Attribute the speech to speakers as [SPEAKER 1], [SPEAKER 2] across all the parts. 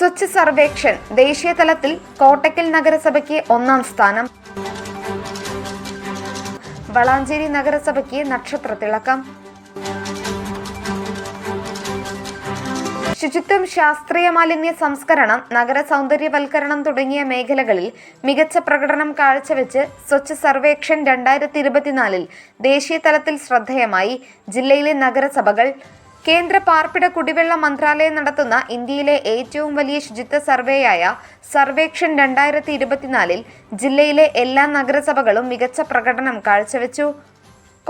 [SPEAKER 1] സ്വച്ഛ് സർവേക്ഷൻ ദേശീയ തലത്തിൽ കോട്ടക്കൽ നഗരസഭയ്ക്ക് ഒന്നാം സ്ഥാനം. വളാഞ്ചേരി നഗരസഭയ്ക്ക് നക്ഷത്ര തിളക്കം. ശുചിത്വം ശാസ്ത്രീയ മാലിന്യ സംസ്കരണം നഗര സൗന്ദര്യവൽക്കരണം തുടങ്ങിയ മേഖലകളിൽ മികച്ച പ്രകടനം കാഴ്ചവെച്ച് സ്വച്ഛ സർവേക്ഷൻ രണ്ടായിരത്തി ഇരുപത്തിനാലിൽ ദേശീയ തലത്തിൽ ശ്രദ്ധേയമായി. ജില്ലയിലെ നഗരസഭകൾ കേന്ദ്ര പാർപ്പിട കുടിവെള്ള മന്ത്രാലയം നടത്തുന്ന ഇന്ത്യയിലെ ഏറ്റവും വലിയ ശുചിത്വ സർവേയായ സർവേക്ഷൻ രണ്ടായിരത്തി ഇരുപത്തിനാലിൽ ജില്ലയിലെ എല്ലാ നഗരസഭകളും മികച്ച പ്രകടനം കാഴ്ചവെച്ചു.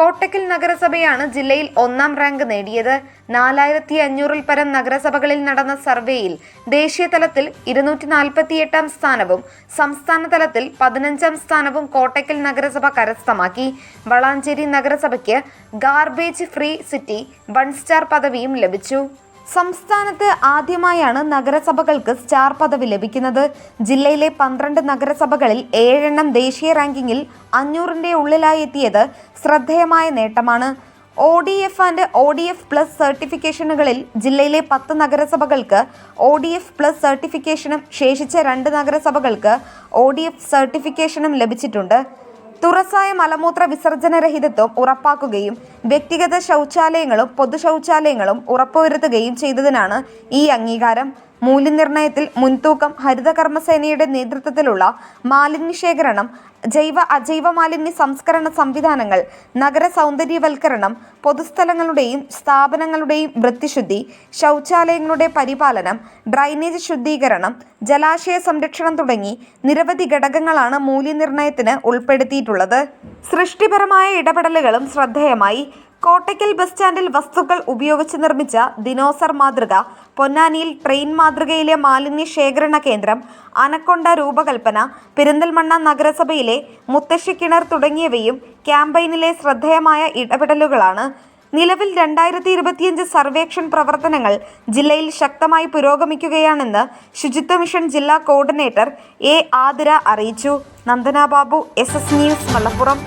[SPEAKER 1] കോട്ടക്കൽ നഗരസഭയാണ് ജില്ലയിൽ ഒന്നാം റാങ്ക് നേടിയത്. നാലായിരത്തി അഞ്ഞൂറിൽ പരം നഗരസഭകളിൽ നടന്ന സർവേയിൽ ദേശീയ തലത്തിൽ ഇരുന്നൂറ്റി നാൽപ്പത്തി എട്ടാം സ്ഥാനവും സംസ്ഥാന തലത്തിൽ പതിനഞ്ചാം സ്ഥാനവും കോട്ടക്കൽ നഗരസഭ കരസ്ഥമാക്കി. വളാഞ്ചേരി നഗരസഭയ്ക്ക് garbage free city one star പദവിയും ലഭിച്ചു. സംസ്ഥാനത്ത് ആദ്യമായാണ് നഗരസഭകൾക്ക് സ്റ്റാർ പദവി ലഭിക്കുന്നത്. ജില്ലയിലെ പന്ത്രണ്ട് നഗരസഭകളിൽ ഏഴെണ്ണം ദേശീയ റാങ്കിങ്ങിൽ അഞ്ഞൂറിന്റെ ഉള്ളിലായി എത്തിയത് ശ്രദ്ധേയമായ നേട്ടമാണ്. O D F and O D F plus സർട്ടിഫിക്കേഷനുകളിൽ ജില്ലയിലെ പത്ത് നഗരസഭകൾക്ക് ഒ ഡി എഫ് പ്ലസ് സർട്ടിഫിക്കേഷനും ശേഷിച്ച രണ്ട് നഗരസഭകൾക്ക് ഒ ഡി എഫ് സർട്ടിഫിക്കേഷനും ലഭിച്ചിട്ടുണ്ട്. തുറസായ മലമൂത്ര വിസർജന രഹിതത്വം ഉറപ്പാക്കുകയും വ്യക്തിഗത ശൗചാലയങ്ങളും പൊതു ശൗചാലയങ്ങളും ഉറപ്പുവരുത്തുകയും ചെയ്തതിനാണ് ഈ അംഗീകാരം. മൂല്യനിർണയത്തിൽ മുൻതൂക്കം ഹരിതകർമ്മസേനയുടെ നേതൃത്വത്തിലുള്ള മാലിന്യ ശേഖരണം ജൈവ അജൈവ മാലിന്യ സംസ്കരണ സംവിധാനങ്ങൾ നഗര സൗന്ദര്യവൽക്കരണം പൊതുസ്ഥലങ്ങളുടെയും സ്ഥാപനങ്ങളുടെയും വൃത്തിശുദ്ധി ശൗചാലയങ്ങളുടെ പരിപാലനം ഡ്രൈനേജ് ശുദ്ധീകരണം ജലാശയ സംരക്ഷണം തുടങ്ങി നിരവധി ഘടകങ്ങളാണ് മൂല്യനിർണയത്തിന് ഉൾപ്പെടുത്തിയിട്ടുള്ളത്. സൃഷ്ടിപരമായ ഇടപെടലുകളും ശ്രദ്ധേയമായി. കോട്ടയ്ക്കൽ ബസ് സ്റ്റാൻഡിൽ വസ്തുക്കൾ ഉപയോഗിച്ച് നിർമ്മിച്ച ദിനോസർ മാതൃക പൊന്നാനിയിൽ ട്രെയിൻ മാതൃകയിലെ മാലിന്യ ശേഖരണ കേന്ദ്രം അനക്കൊണ്ട രൂപകൽപ്പന പെരിന്തൽമണ്ണ നഗരസഭയിലെ മുത്തശ്ശിക്കിണർ തുടങ്ങിയവയും ക്യാമ്പയിനിലെ ശ്രദ്ധേയമായ ഇടപെടലുകളാണ്. നിലവിൽ രണ്ടായിരത്തി ഇരുപത്തിയഞ്ച് സർവേക്ഷൻ പ്രവർത്തനങ്ങൾ ജില്ലയിൽ ശക്തമായി പുരോഗമിക്കുകയാണെന്ന് ശുചിത്വ മിഷൻ ജില്ലാ കോർഡിനേറ്റർ എ ആതിര അറിയിച്ചു. Nandana Babu S S news Malappuram.